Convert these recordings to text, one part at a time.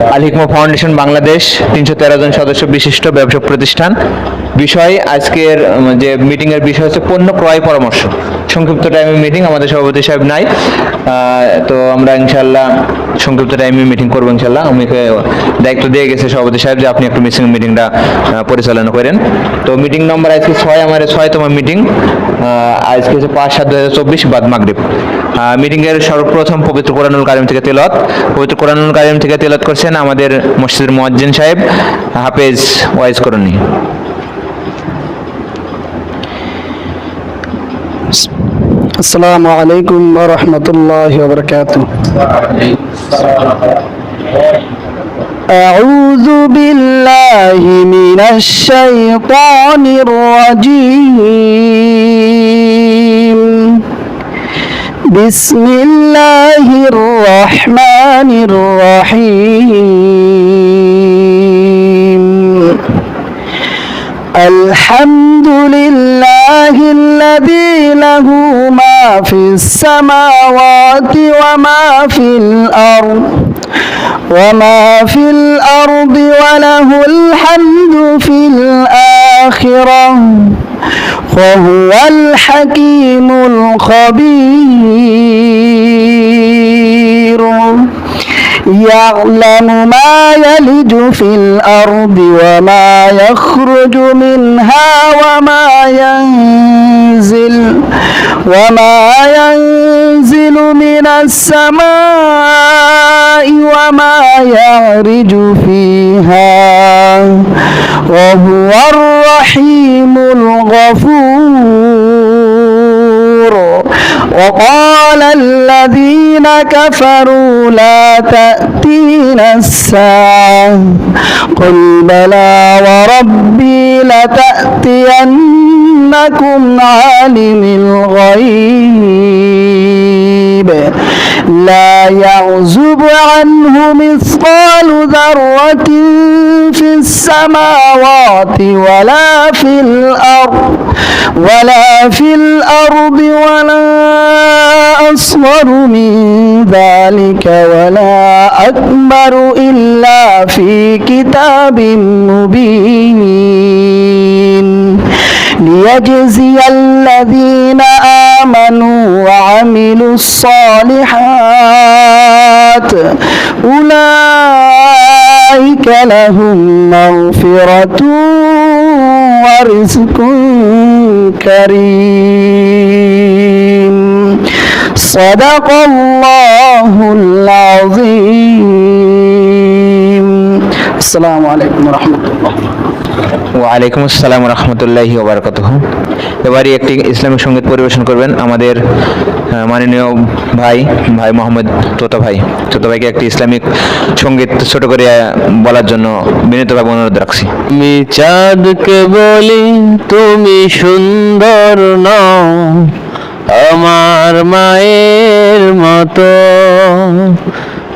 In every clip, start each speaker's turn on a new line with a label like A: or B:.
A: আল হিকমা foundation Bangladesh, তিনশো তেরো জন সদস্য বিশিষ্ট ব্যবসা প্রতিষ্ঠান। বিষয় আজকের যে মিটিং এর বিষয় হচ্ছে পণ্য ক্রয় পরামর্শ। সংক্ষিপ্ত টাইমে মিটিং আমাদের সভাপতি সাহেব নাই। তো আমরা ইনশাল্লাহ সংক্ষিপ্ত টাইমে মিটিং করব ইনশাল্লাহ আমাকে দায়িত্ব দিয়ে গেছে সভাপতি সাহেব যে আপনি একটু মিসিং মিটিংটা পরিচালনা করেন। তো মিটিং নম্বর আজকে ছয় আমার ছয়তম মিটিং আজকে হচ্ছে পাঁচ সাত দু হাজার চব্বিশ, বাদ মাগরিব। মিটিংয়ের সর্বপ্রথম পবিত্র কোরআনুল কারিম থেকে তেলত পবিত্র কোরআনুল কারিম থেকে তেলত করছেন আমাদের মসজিদের মুয়াজ্জিন সাহেব। হাফেজ ওয়াইজ করণী
B: আসসালামু আলাইকুম ওয়া রাহমাতুল্লাহি ওয়া বারাকাতুহু। আউযু বিল্লাহি মিনাশ শাইতানির রাজীম। বিসমিল্লাহির রহমানির রহিম। আলহামদুলিল্লাহিল্লাযী লাহু মা في السماوات وما في الأرض وما في الأرض وله الحمد في الآخرة وهو الحكيم الخبير. يعلم ما يلج في الأرض وما يخرج منها وما ينزل وما ينزل من السماء وما يعرج فيها وهو الرحيم الغفور وقال الذين كفروا لا تأتينا الساعة. قل بلى وربي لتأتينكم عالم الغيب. لا يعزب عنه مثقال ذرة في السماوات ولا في الأرض ولا في الأرض ولا أصغر من ذلك ولا أكبر إلا في كتاب مبين. ليجزي الذين آمنوا وعملوا الصالحات أولئك أولئك لهم مغفرة ورزق كريم صدق الله العظيم السلام عليكم ورحمة الله
A: وعليكم السلام ورحمة الله وبركاته এবারই একটি ইসলামিক সংগীত পরিবেশন করবেন আমাদের মাননীয় ভাই ভাই মোহাম্মদ তোতা ভাই। তোতা ভাইকে একটি ইসলামিক সংগীত ছোট করে বলার জন্য বিনীতভাবে অনুরোধ রাখছি।
C: আমি চাঁদকে বলি, তুমি সুন্দর নও, আমার মায়ের মতো।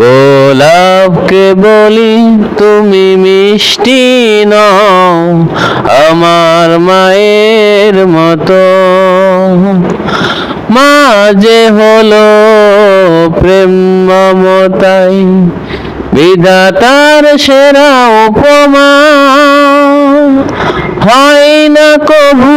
C: গোলাপকে বলি তুমি মিষ্টি নও, আমার মায়ের মতো। মা যে হলো প্রেম মমতাই, বিধাতার সেরা উপমা। হয় না কভু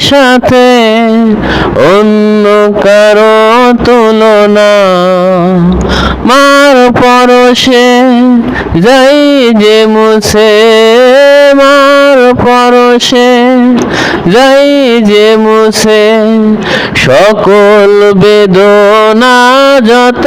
C: সাথে অন্য কারও তুলনা। মার পরশে যাই যে মুছে, মার পরশে যাই যে মুছে, সকল বেদনা যত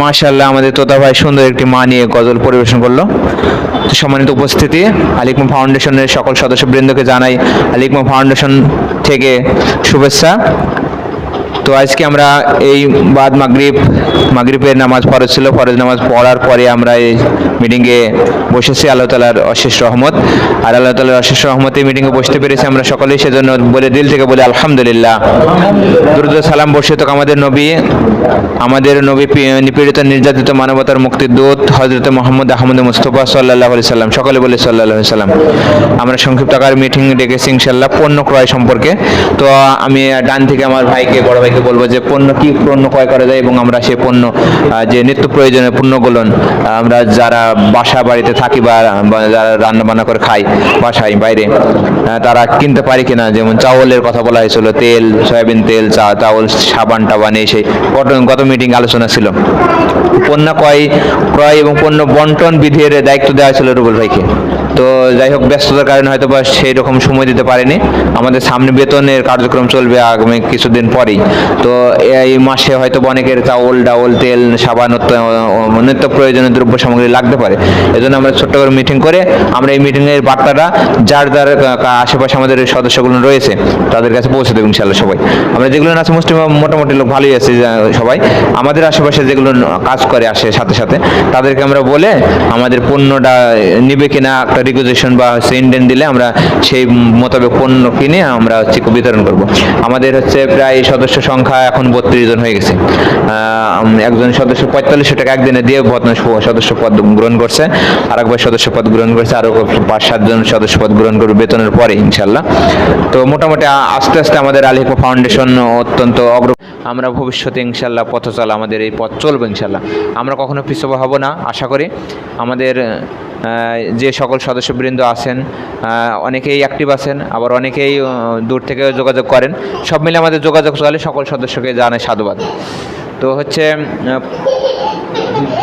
A: মাশাল্লাহ আমাদের তোতা ভাই সুন্দর একটি মা নিয়ে গজল পরিবেশন করল। সম্মানিত উপস্থিতি, আলিকমা ফাউন্ডেশনের সকল সদস্যবৃন্দকে জানাই আলিকমা ফাউন্ডেশন থেকে শুভেচ্ছা। তো আজকে আমরা এই বাদ মাগরিব, মাগরিবের নামাজ ফরজ ছিল। ফরজ নামাজ পড়ার পরে আমরা এই মিটিংয়ে বসেছি আল্লাহ তালার অশেষ রহমত। আর আল্লাহ তালার অশেষ রহমতে মিটিংয়ে বসতে পেরেছি আমরা সকলেই। সেজন্য বলে, দিল থেকে বলি, আলহামদুলিল্লাহ। দুরুদ সালাম বর্ষিত আমাদের নবী। আমাদের নবী নিপীড়িত, নির্যাতিত, মানবতার মুক্তির দূত হজরত মোহাম্মদ আহমদ মুস্তফা সাল্লাহ আলি সাল্লাম। সকলে বলে সাল্লাহ সাল্লাম। আমরা সংক্ষিপ্ত আকার মিটিং ডেকেছি ইনশাল্লাহ পণ্য ক্রয় সম্পর্কে। তো আমি ডান থেকে আমার ভাইকে বড় ভাইকে বলব যে পণ্য কি পণ্য ক্রয় করা যায় এবং আমরা সেই পণ্য যে নিত্য প্রয়োজনীয় পণ্যগুলো, আমরা যারা বাসা বাড়িতে থাকি বা যারা রান্না বান্না করে খাই বাসায় বাইরে তারা কিনতে পারি কিনা? যেমন চাউলের কথা বলা হয়েছিল, তেল, সয়াবিন তেল, চা, চাউল, সাবান টাবান, এই সেই গত গত মিটিং আলোচনা ছিল। পণ্য ক্রয় ক্রয় এবং পণ্য বন্টন বিধির দায়িত্ব দেওয়া হয়েছিল রুবুল ভাইকে। তো যাই হোক ব্যস্ততার কারণে হয়তো বা সেই রকম সময় দিতে পারেনি। আমাদের সামনে বেতনের কার্যক্রম চলবে আগামী কিছুদিন পরেই। তো এই মাসে হয়তো অনেকের চাউল, ডাউল, তেল, সাবান নিত্য প্রয়োজনীয় দ্রব্য সামগ্রী লাগতে পারে। এজন্য আমরা ছোট্ট করে মিটিং করে আমরা এই মিটিংয়ের বার্তাটা যার যার আশেপাশে আমাদের সদস্যগুলো রয়েছে, তাদের কাছে পৌঁছে দেবো ইনশাল্লাহ সবাই। আমরা যেগুলো আছে মুসলিম মোটামুটি লোক ভালোই আছে সবাই। আমাদের আশেপাশে যেগুলো কাজ করে আসে সাথে সাথে, তাদেরকে আমরা বলে আমাদের পণ্যটা নিবে কিনা একটা রিকুইজিশন বা ইন্ডেন দিলে আমরা সেই মোতাবেক পণ্য কিনে আমরা হচ্ছে বিতরণ করব। আমাদের হচ্ছে প্রায় সদস্য সংখ্যা এখন বত্রিশ জন হয়ে গেছে। একজন সদস্য পঁয়তাল্লিশশো টাকা একদিনে দিয়ে সদস্য পদ গ্রহণ করছে। আর একবার সদস্য পদ গ্রহণ করছে আরও পাঁচ সাতজন সদস্য পদ গ্রহণ করবে বেতনের পরে ইনশাল্লাহ তো মোটামুটি আস্তে আস্তে আমাদের আলিকো ফাউন্ডেশন অত্যন্ত অগ্র আমরা ভবিষ্যতে ইনশাল্লাহ পথ চলা আমাদের এই পথ চলবে ইনশাল্লাহ আমরা কখনো পিছপা হব না, আশা করি। আমাদের যে সকল সদস্যবৃন্দ আছেন অনেকেই অ্যাক্টিভ আছেন, আবার অনেকেই দূর থেকে যোগাযোগ করেন। সব মিলে আমাদের যোগাযোগ চলে সকল সদস্যকে জানাই সাধুবাদ। তো হচ্ছে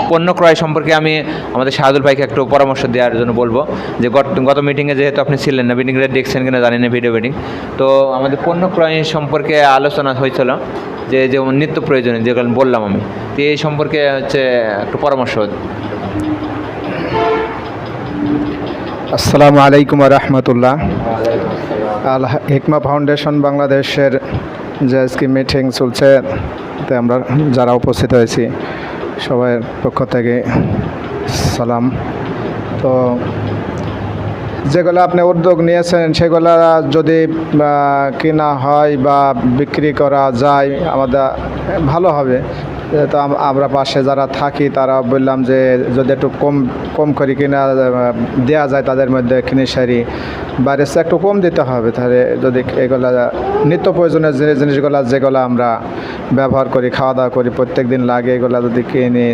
A: পণ্য ক্রয় সম্পর্কে আমি আমাদের শাহাদুল ভাইকে একটু পরামর্শ দেওয়ার জন্য বলব যে গত গত মিটিংয়ে যেহেতু আপনি ছিলেন না মিটিংয়ে দেখছেন কিনা জানি না ভিডিও মিটিং তো আমাদের পণ্য ক্রয় সম্পর্কে আলোচনা হয়েছিল যে যেমন নিত্য প্রয়োজনীয়, যেগুলো বললাম আমি, তো এই সম্পর্কে হচ্ছে একটু পরামর্শ
D: আসসালামু আলাইকুম রহমতুল্লাহ। আল হিকমা ফাউন্ডেশন বাংলাদেশের যে আজকে মিটিং চলছে, তে আমরা যারা উপস্থিত হয়েছি সবাই পক্ষ থেকে সালাম। তো যেগুলো আপনি উদ্যোগ নিয়েছেন, সেগুলো যদি কেনা হয় বা বিক্রি করা যায়, আমাদের ভালো হবে। তো আমরা পাশে যারা থাকি, তারা বললাম যে, যদি একটু কম কম করে কিনা দেয়া যায় তাদের মধ্যে কিনে সারি। বাইরে একটু কম দিতে হবে, তাহলে যদি এগুলা নিত্য প্রয়োজনীয় যে জিনিসগুলো যেগুলো আমরা ব্যবহার করি, খাওয়া দাওয়া করি প্রত্যেক দিন লাগে এগুলো যদি কিনি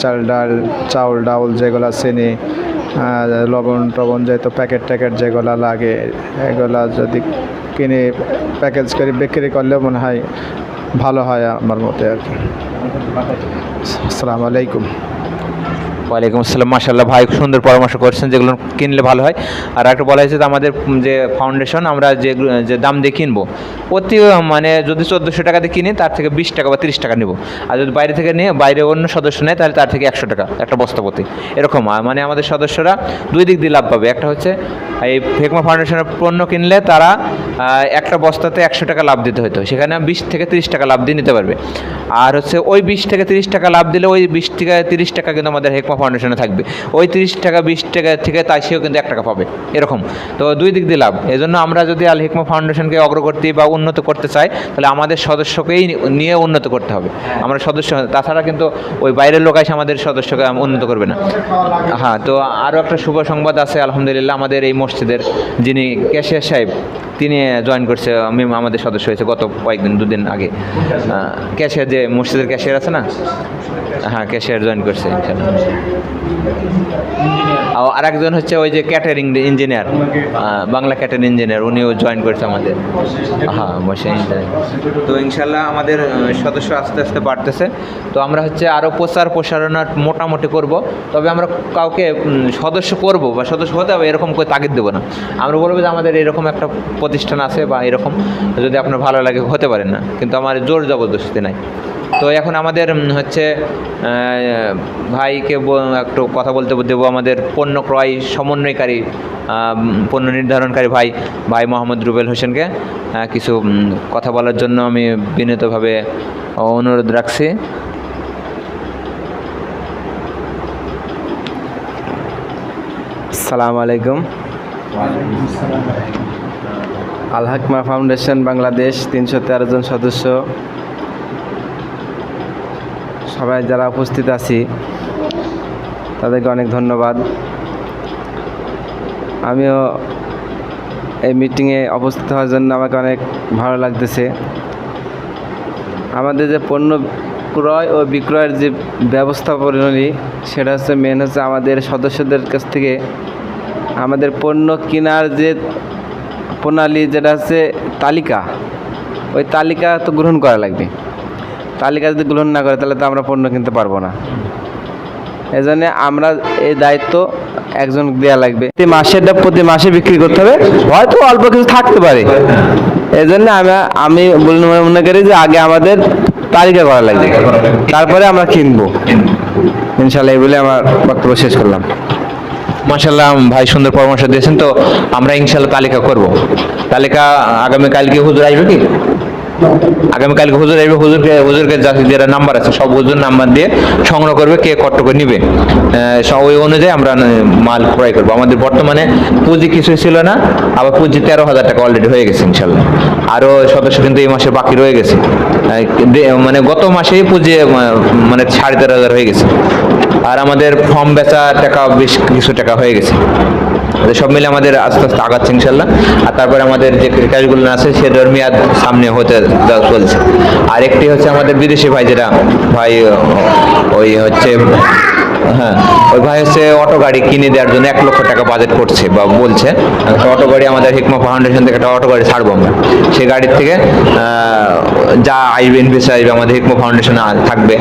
D: চাল ডাল, চাউল ডাউল যেগুলো চিনি লবণ টবণ যেহেতু প্যাকেট ট্যাকেট যেগুলো লাগে, এগুলা যদি কিনে প্যাকেজ করে বিক্রি করলে মনে হয় ভালো হয় আমার মতে আর কি। আসসালামু আলাইকুম।
A: ওয়ালাইকুম আসসালাম। মাশাল্লাহ ভাই সুন্দর পরামর্শ করছেন যেগুলো কিনলে ভালো হয়। আর একটা বলা হয়েছে যে আমাদের যে ফাউন্ডেশন আমরা যে যে দাম দিয়ে কিনবো প্রতি মানে যদি চোদ্দোশো টাকা দিয়ে কিনি, তার থেকে বিশ টাকা বা তিরিশ টাকা নেব। আর যদি বাইরে থেকে নিয়ে, বাইরে অন্য সদস্য নেয়, তাহলে তার থেকে একশো টাকা, একটা বস্তা প্রতি এরকম মানে আমাদের সদস্যরা দুই দিক দিয়ে লাভ পাবে। একটা হচ্ছে, এই ফেকমা ফাউন্ডেশনের পণ্য কিনলে তারা একটা বস্তাতে একশো টাকা লাভ দিতে হতো সেখানে বিশ থেকে তিরিশ টাকা লাভ দিয়ে নিতে পারবে। আর হচ্ছে, ওই বিশ থেকে তিরিশ টাকা লাভ দিলে ওই বিশ থেকে তিরিশ টাকা কিন্তু আমাদের হেকমা ফাউন্ডেশনে থাকবে। ওই তিরিশ টাকা, বিশ টাকা থেকে তাই সেও কিন্তু এক টাকা পাবে। এরকম। তো দুই দিক দিয়ে লাভ। এই জন্য আমরা যদি আল হিকমা ফাউন্ডেশনকে অগ্রগতি বা উন্নত করতে চাই, তাহলে আমাদের সদস্যকেই নিয়ে উন্নত করতে হবে। আমরা সদস্য, তাছাড়া কিন্তু ওই বাইরের লোক এসে আমাদের সদস্যকে উন্নত করবে না। হ্যাঁ তো আরও একটা শুভ সংবাদ আছে, আলহামদুলিল্লাহ, আমাদের এই মসজিদের যিনি ক্যাশিয়ার সাহেব, তিনি জয়েন করছে, আমি আমাদের সদস্য হয়েছে গত কয়েকদিন, দুদিন আগে। ক্যাশিয়ার যে মসজিদের ক্যাশিয়ার আছে না? হ্যাঁ ক্যাশিয়ার জয়েন করছে ইনশাল্লাহ আর একজন হচ্ছে ওই যে catering engineer Bangla catering engineer উনিও জয়েন করেছে আমাদের। হ্যাঁ ইঞ্জিনিয়ার তো ইনশাল্লাহ আমাদের সদস্য আস্তে আস্তে বাড়তেছে। তো আমরা হচ্ছে আরও প্রচার প্রসারণার মোটামুটি করব। তবে আমরা কাউকে সদস্য করব বা সদস্য হতে হবে এরকম করে তাগিদ দেবো না। আমরা বলব যে আমাদের এরকম একটা প্রতিষ্ঠান আছে বা এরকম, যদি আপনার ভালো লাগে, হতে পারেন না। কিন্তু আমার জোর জবরদস্তি নাই। তো এখন আমাদের হচ্ছে ভাইকে একটু কথা বলতে দেবো। আমাদের পণ্য ক্রয় সমন্বয়কারী পণ্য নির্ধারণকারী ভাই ভাই মোহাম্মদ রুবেল হোসেনকে কিছু কথা বলার জন্য আমি বিনীতভাবে অনুরোধ রাখছি।
E: সালাম আলাইকুম। আল হাকমা ফাউন্ডেশন বাংলাদেশ, তিনশো তেরো জন সদস্য। সবাই যারা উপস্থিত আছি, তাদেরকে অনেক ধন্যবাদ। আমিও এই মিটিংয়ে উপস্থিত হওয়ার জন্য আমাকে অনেক ভালো লাগতেছে। আমাদের যে পণ্য ক্রয় ও বিক্রয়ের যে ব্যবস্থা প্রণালী, সেটা হচ্ছে মেন হচ্ছে আমাদের সদস্যদের কাছ থেকে। আমাদের পণ্য কেনার যে প্রণালী, যেটা হচ্ছে তালিকা, ওই তালিকা তো গ্রহণ করা লাগবে। তালিকা যদি গ্রহণ না করে, তাহলে তো আমরা পণ্য কিনতে পারব না। এই জন্যে আমরা এই দায়িত্ব একজন দেওয়া লাগবে। মাসেরটা প্রতি মাসে বিক্রি করতে হবে। হয়তো অল্প কিছু থাকতে পারে। এই জন্য আমি আমি মনে- মনে করি যে আগে আমাদের তালিকা করা লাগবে। তারপরে আমরা কিনবো। ইনশাল্লাহ এই বলে আমার বক্তব্য শেষ করলাম।
A: মাসাল্লাহ ভাই সুন্দর পরামর্শ দিয়েছেন। তো আমরা ইনশাল্লাহ তালিকা করব। তালিকা আগামীকালকে হুজুর আসবে কি? আগামীকালকে হুজুর আসবে, হুজুরকে হুজুরকে যা- যেটা নাম্বার আছে, সব হুজুর নাম্বার দিয়ে সংগ্রহ করবে, কে করে নিবে। সব ওই অনুযায়ী আমরা মাল ক্রয় করব। আমাদের বর্তমানে পুঁজি কিছুই ছিল না, আবার পুঁজি তেরো হাজার টাকা অলরেডি হয়ে গেছে, ইনশাল্লাহ। আরও সদস্য কিন্তু এই মাসে বাকি রয়ে গেছে। মানে গত মাসেই পুঁজি মানে সাড়ে তেরো হাজার হয়ে গেছে। আর আমাদের ফর্ম বেচা টাকা বেশ কিছু টাকা হয়ে গেছে। সব মিলে আমাদের আস্তে আস্তে আগাচ্ছে ইনশাল্লাহ। আর তারপরে আমাদের যে ক্রিকেটগুলো আছে, সে মেয়াদ সামনে হতে চলছে। আরেকটি হচ্ছে আমাদের বিদেশি ভাই, যেটা ভাই ওই হচ্ছে হ্যাঁ ওই ভাই হচ্ছে অটো গাড়ি কিনে দেওয়ার জন্য এক লক্ষ টাকা বাজেট করছে বা বলছে। একটা অটো গাড়ি আমাদের হিকমা ফাউন্ডেশন থেকে একটা অটো গাড়ি ছাড়বো আমরা। সেই গাড়ির থেকে যা আসবে ইনভেস্ট আসবে আমাদের হিকমা ফাউন্ডেশনে থাকবে।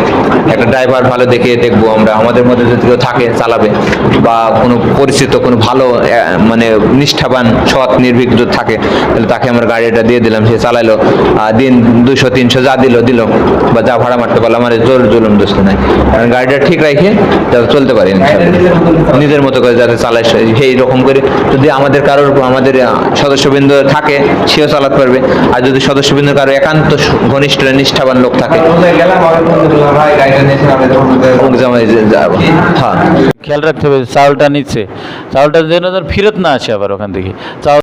A: একটা ড্রাইভার ভালো দেখে দেখব আমরা। আমাদের মধ্যে যদি কেউ থাকে, চালাবে, বা কোনো পরিচিত, কোনো ভালো মানে নিষ্ঠাবান, সৎ, নির্ভীক যদি থাকে, তাহলে তাকে আমার গাড়িটা দিয়ে দিলাম, সে চালাইলো। দিন দুশো তিনশো যা দিল দিল, বা যা ভাড়া মারতে পারল আমার জোর জুলুম দোস্ত নাই। কারণ গাড়িটা ঠিক রাখে যাতে চলতে পারি। নিজের মতো করে যাতে চালায় সেই রকম করে যদি আমাদের কারোর আমাদের সদস্যবৃন্দ থাকে, সেও চালাতে পারবে। আর যদি সদস্যবৃন্দ কারও একান্ত ঘনিষ্ঠ নিষ্ঠাবান লোক থাকে হ্যাঁ।
F: খেয়াল রাখতে হবে চাউলটা নিচ্ছে। চাউলটা যেন ফেরত না আসে আবার ওখান থেকে। চাউল